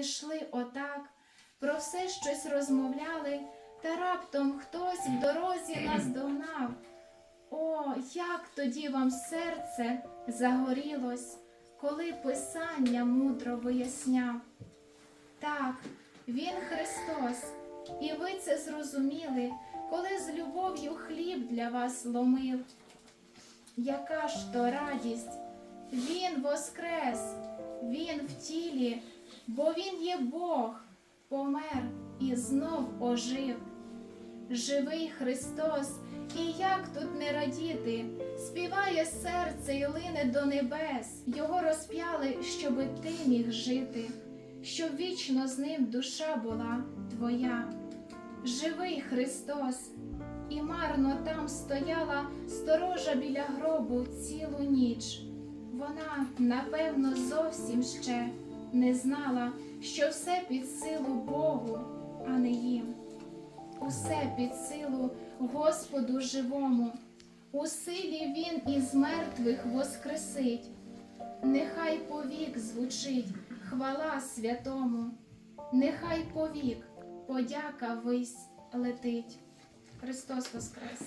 Ішли отак, про все щось розмовляли, та раптом хтось в дорозі нас догнав. О, як тоді вам серце загорілось, коли писання мудро виясняв. Так, Він Христос, і ви це зрозуміли, коли з любов'ю хліб для вас ломив. Яка ж то радість! Він воскрес, Він бо Він є Бог, помер і знов ожив. Живий Христос, і як тут не радіти, співає серце і лине до небес. Його розп'яли, щоби ти міг жити, щоб вічно з ним душа була твоя. Живий Христос, і марно там стояла сторожа біля гробу цілу ніч. Вона, напевно, зовсім ще не знала, що все під силу Богу, а не їм. Усе під силу Господу живому, у силі Він із мертвих воскресить. Нехай повік звучить хвала святому, нехай повік подяка вись летить. Христос Воскрес!